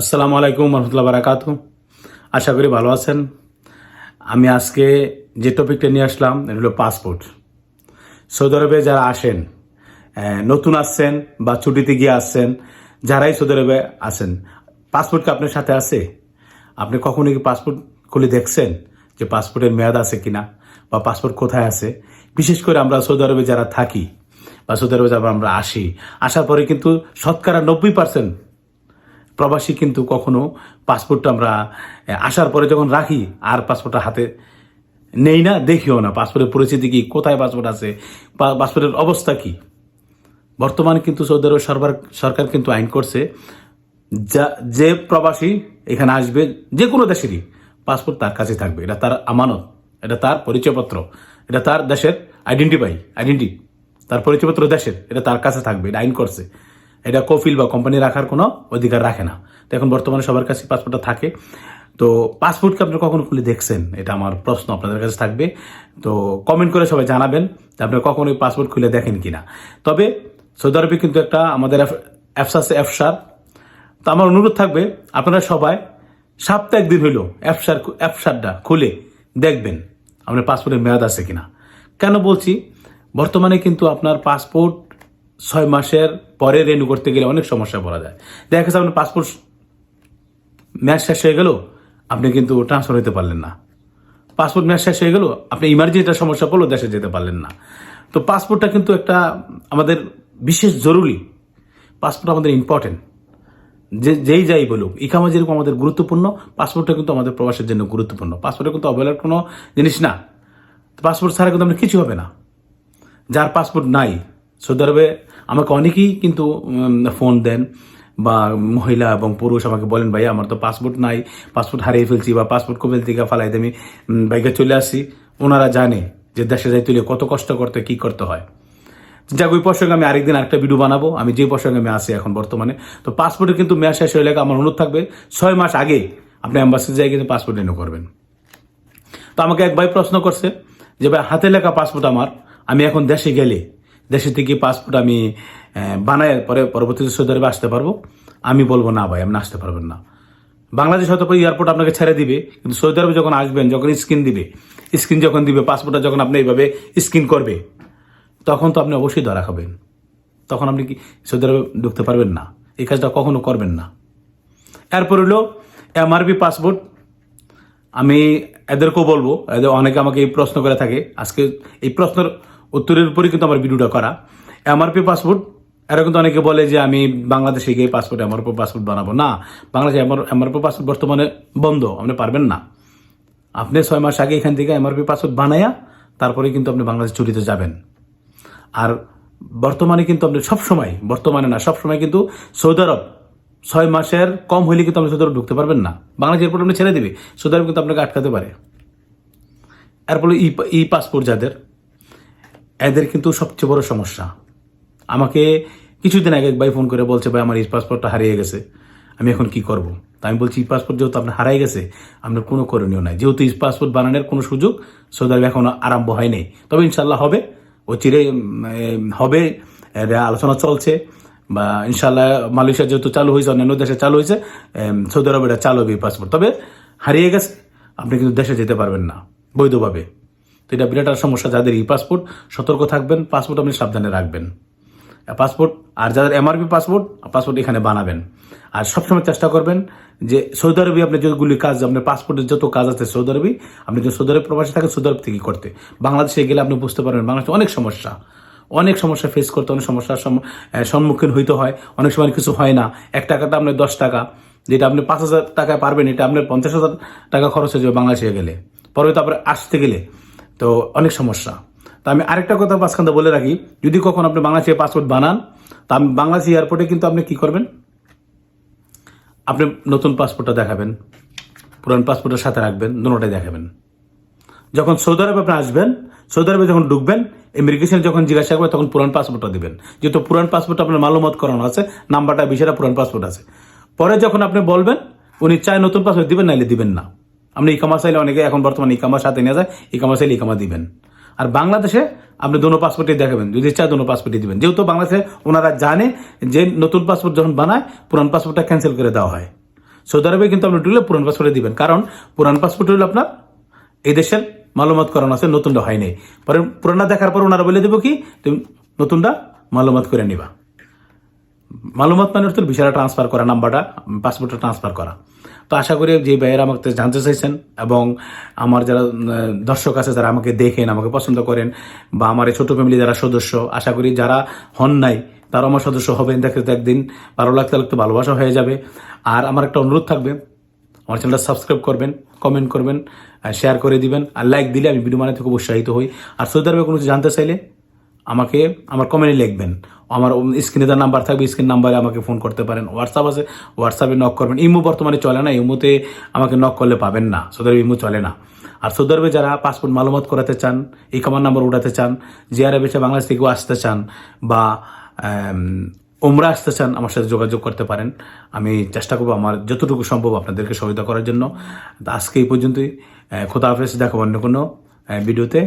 আসসালামু আলাইকুম রহমতুল্লাহ বারাকাত আশা করি ভালো আছেন। আমি আজকে যে টপিকটা নিয়ে আসলাম, এটা হলো পাসপোর্ট। সৌদি আরবে যারা আসেন নতুন আসছেন বা ছুটিতে গিয়ে আসছেন, যারাই সৌদি আরবে আসেন, পাসপোর্ট কি আপনার সাথে আছে? আপনি কখনো কি পাসপোর্ট খুলে দেখছেন যে পাসপোর্টের মেয়াদ আছে কিনা বা পাসপোর্ট কোথায় আছে? বিশেষ করে আমরা সৌদি আরবে যারা থাকি বা সৌদি আরবে যারা আমরা আসি, আসার পরে কিন্তু শতকরা নব্বই পার্সেন্ট প্রবাসী কিন্তু কখনো পাসপোর্টটা আমরা আসার পরে যখন রাখি, আর পাসপোর্টটা হাতে নেই না, দেখিও না। পাসপোর্টের পরিস্থিতি কি? কোথায় পাসপোর্ট আছে? পাসপোর্টের অবস্থা কি? বর্তমানে কিন্তু সৌদি আরব সরকার সরকার কিন্তু আইন করছে, যা, যে প্রবাসী এখানে আসবে, যে কোনো দেশেরই পাসপোর্ট তার কাছে থাকবে। এটা তার আমানত, এটা তার পরিচয়পত্র, এটা তার দেশের আইডেন্টিফাই আইডেন্টি তার পরিচয়পত্র দেশের, এটা তার কাছে থাকবে, এটা আইন করছে। এটা কফিল বা কোম্পানি রাখার কোনো অধিকার রাখে না। তো এখন বর্তমানে সবার কাছে পাসপোর্টটা থাকে। তো পাসপোর্টকে আপনি কখন খুলে দেখছেন? এটা আমার প্রশ্ন আপনাদের কাছে থাকবে। তো কমেন্ট করে সবাই জানাবেন যে আপনি কখনো পাসপোর্ট খুলে দেখেন কিনা। তবে সৌদি আরবে কিন্তু একটা আমাদের অ্যাপস আছে অ্যাপসার তো আমার অনুরোধ থাকবে, আপনারা সবাই সপ্তাহে একদিন হইল অ্যাপসার অ্যাপসারটা খুলে দেখবেন আপনার পাসপোর্টের মেয়াদ আছে কিনা। কেন বলছি? বর্তমানে কিন্তু আপনার পাসপোর্ট ছয় মাসের পরে রেনু করতে গেলে অনেক সমস্যা পড়া যায়। দেখা গেছে আপনার পাসপোর্ট ম্যাচ শেষ হয়ে গেল, আপনি কিন্তু ট্রান্সফার হতে পারলেন না। পাসপোর্ট ম্যাচ শেষ হয়ে গেল, আপনি ইমার্জেন্সি সমস্যা পড়ল, দেশে যেতে পারলেন না। তো পাসপোর্টটা কিন্তু একটা আমাদের বিশেষ জরুরি। পাসপোর্ট আমাদের ইম্পর্টেন্ট যে, যেই যাই বলুক, ইকামা যেরকম আমাদের গুরুত্বপূর্ণ পাসপোর্টটা কিন্তু আমাদের প্রবাসের জন্য গুরুত্বপূর্ণ। পাসপোর্টে কিন্তু অবহেলার কোনো জিনিস না। পাসপোর্ট ছাড়া কিন্তু আমরা কিছু হবে না। যার পাসপোর্ট নাই সৌদি আরবে আমাকে অনেকেই কিন্তু ফোন দেন বা মহিলা এবং পুরুষ আমাকে বলেন ভাই আমার তো পাসপোর্ট নাই পাসপোর্ট হারিয়ে ফেলছি বা পাসপোর্ট কবে থেকে ফালাই আমি বাইকে চলে আসি ওনারা জানে যে দেশে যাই তুলে কত কষ্ট করতে, কি করতে হয়। যাক, ওই প্রসঙ্গে আমি আরেকদিন আরেকটা ভিডিও বানাবো। আমি যে প্রসঙ্গে আমি আসি এখন বর্তমানে। তো পাসপোর্টের কিন্তু মেয়াদ শেষ হয়ে আমার অনুরোধ থাকবে, ছয় মাস আগে আপনি অ্যাম্বাসিতে যাই কিন্তু পাসপোর্ট রিনিউ করবেন। তো আমাকে এক ভাই প্রশ্ন করছে যে, ভাই, হাতে লেখা পাসপোর্ট আমার, আমি এখন দেশে গেলে দেশে থেকে পাসপোর্ট আমি বানায় পরে পরবর্তীতে সৌদি আরবে আসতে পারব। আমি বলব না ভাই, আপনি আসতে পারবেন না। বাংলাদেশ হয়তো এয়ারপোর্ট আপনাকে ছেড়ে দিবে, কিন্তু সৌদি আরবে যখন আসবেন, যখন স্ক্রিন দিবে স্ক্রিন যখন দিবে পাসপোর্টটা যখন আপনি এইভাবে স্ক্রিন করবে, তখন তো আপনি অবশ্যই ধরা খাবেন। তখন আপনি কি সৌদি আরবে ঢুকতে পারবেন না। এই কাজটা কখনো করবেন না। এরপর হলো এমআরপি পাসপোর্ট আমি এদেরকেও বলব, এদের অনেকে আমাকে এই প্রশ্ন করে থাকে। আজকে এই প্রশ্নের উত্তরের উপরই কিন্তু আমার ভিডিওটা করা। এমআরপি পাসপোর্ট, এরা কিন্তু অনেকে বলে যে আমি বাংলাদেশে গিয়ে পাসপোর্ট, এমআরপি পাসপোর্ট বানাবো। না, বাংলাদেশে এমআরপি পাসপোর্ট বর্তমানে বন্ধ, আপনি পারবেন না। আপনি ছয় মাস আগে এখান থেকে এমআরপি পাসপোর্ট বানায়া তারপরে কিন্তু আপনি বাংলাদেশ ছুটিতে যাবেন। আর বর্তমানে কিন্তু আপনি সবসময়, বর্তমানে না, সবসময় কিন্তু সৌদি আরব, ছয় মাসের কম হইলে কিন্তু আপনি সৌদি আরব ঢুকতে পারবেন না। বাংলাদেশ এরপর আপনি ছেড়ে দেবে, সৌদি আরব কিন্তু আপনাকে আটকাতে পারে। এরপরে ই পাসপোর্ট যাদের এদের কিন্তু সবচেয়ে বড় সমস্যা। আমাকে কিছুদিন আগে এক ভাই ফোন করে বলছে, ভাই, আমার ই পাসপোর্টটা হারিয়ে গেছে। আমি এখন কি করব? তা আমি বলছি ই পাসপোর্ট যেহেতু আপনার হারাই গেছে, আপনার কোনো করণীয় নাই। যেহেতু ই পাসপোর্ট বানানোর কোনো সুযোগ সৌদি আরবে এখনও আরম্ভ হয়নি। তবে ইনশাল্লাহ হবে। ও চিরে হবে। আলোচনা চলছে। বা ইনশাল্লাহ মালয়েশিয়া যেহেতু চালু হয়েছে, অন্যান্য দেশে চালু হয়েছে সৌদি আরবে এটা চালু হবে পাসপোর্ট তবে হারিয়ে গেছে। আপনি কিন্তু দেশে যেতে পারবেন না, বৈধভাবে। তো এটা বিরাট একটা সমস্যা যাদের ই পাসপোর্ট সতর্ক থাকবেন পাসপোর্ট আপনি সাবধানে রাখবেন। পাসপোর্ট আর যাদের এমআরপি পাসপোর্ট পাসপোর্ট এখানে বানাবেন। আর সবসময় চেষ্টা করবেন যে সৌদি আরবি আপনি যেগুলি কাজ, আপনার পাসপোর্টের যত কাজ আছে সৌদি আরবি, আপনি যদি সৌদি আরব প্রবাসী থাকেন, সৌদি আরব থেকে করতে। বাংলাদেশে গেলে আপনি বুঝতে পারবেন, বাংলাদেশে অনেক সমস্যা। অনেক সমস্যা ফেস করতে, অনেক সমস্যার সম্মুখীন হইতে হয়। অনেক সময় কিছু হয় না। এক টাকাটা আপনার দশ টাকা, যেটা আপনি পাঁচ হাজার টাকায় পারবেন, এটা আপনার পঞ্চাশ হাজার টাকা খরচ হয়ে যাবে বাংলাদেশে গেলে। পরে তারপরে আসতে গেলে তো অনেক সমস্যা। তা আমি আরেকটা কথা মাঝখানে বলে রাখি, যদি কখন আপনি বাংলাদেশে পাসপোর্ট বানান, তা আমি বাংলাদেশ এয়ারপোর্টে কিন্তু আপনি কি করবেন? আপনি নতুন পাসপোর্টটা দেখাবেন, পুরান পাসপোর্টের সাথে রাখবেন দুটোটাই দেখাবেন। যখন সৌদি আরবে আপনি আসবেন, সৌদি আরবে যখন ঢুকবেন ইমিগ্রেশন যখন জিজ্ঞাসা করবে তখন পুরান পাসপোর্টটা দেবেন। যেহেতু পুরান পাসপোর্ট আপনার মালুমত করানো আছে, নাম্বারটা, বিষয়টা পুরান পাসপোর্ট আছে। পরে যখন আপনি বলবেন, উনি চায় নতুন পাসপোর্ট দিবেন, নাইলে দিবেন না। আপনি ই ইকামা চাইলে অনেকে এখন বর্তমানে ইকামার সাথে নিয়ে যায় ইকামা চাইলে ই ইকামা দিবেন। আর বাংলাদেশে আপনি দোনো পাসপোর্টই দেখাবেন যদি চায় দোনো পাসপোর্টই দিবেন। যেহেতু বাংলাদেশে ওনারা জানে যে নতুন পাসপোর্ট যখন বানায়, পুরান পাসপোর্টটা ক্যান্সেল করে দেওয়া হয়। সৌদি আরবে কিন্তু আপনি ঢুকলে পুরান পাসপোর্টে দিবেন। কারণ পুরান পাসপোর্ট হলো আপনার, এই দেশের মালুমাত করানো আছে, নতুনটা হয়নি পরে পুরানা দেখার পর ওনারা বলে দেবো কি, তুমি নতুনটা মালুমাত করে নিবা। মালুমাত মানে হচ্ছে ভিসাটা ট্রান্সফার করা, নাম্বারটা পাসপোর্টটা ট্রান্সফার করা। তো আশা করি যে ভাইয়েরা আমাকে জানতে চাইছেন এবং আমার যারা দর্শক আছে যারা আমাকে দেখেন, আমাকে পছন্দ করেন বা আমার এই ছোট ফ্যামিলি যারা সদস্য, আশা করি যারা হন নাই, তারা আমার সদস্য হবেন। দেখতে তো একদিন ভালো লাগতে লাগতে ভালোবাসা হয়ে যাবে। আর আমার একটা অনুরোধ থাকবে, আমার চ্যানেলটা সাবস্ক্রাইব করবেন কমেন্ট করবেন শেয়ার করে দিবেন, আর লাইক দিলে আমি ভিডিও খুব উৎসাহিত হই। আর সৌদি আরবে কোনো কিছু জানতে চাইলে আমাকে, আমার কমেন্টে লিখবেন। আমার স্ক্রিনে তার নাম্বার থাকবে স্ক্রিন নাম্বারে আমাকে ফোন করতে পারেন। হোয়াটসঅ্যাপ আছে হোয়াটসঅ্যাপে নক করবেন। ইমো বর্তমানে চলে না, ইমোতে আমাকে নক করলে পাবেন না। সৌদি ইমো চলে না। আর সৌদি যারা পাসপোর্ট মালুমাত করাতে চান এই কামার নাম্বার উঠাতে চান জিআরএফ এসে বাংলাদেশ থেকেও আসতে চান বা ওমরা আসতে চান, আমার সাথে যোগাযোগ করতে পারেন। আমি চেষ্টা করব আমার যতটুকু সম্ভব আপনাদেরকে সহায়তা করার জন্য। আজকে এই পর্যন্তই। খোদা হাফেজ দেখাবো অন্য কোনো ভিডিওতে।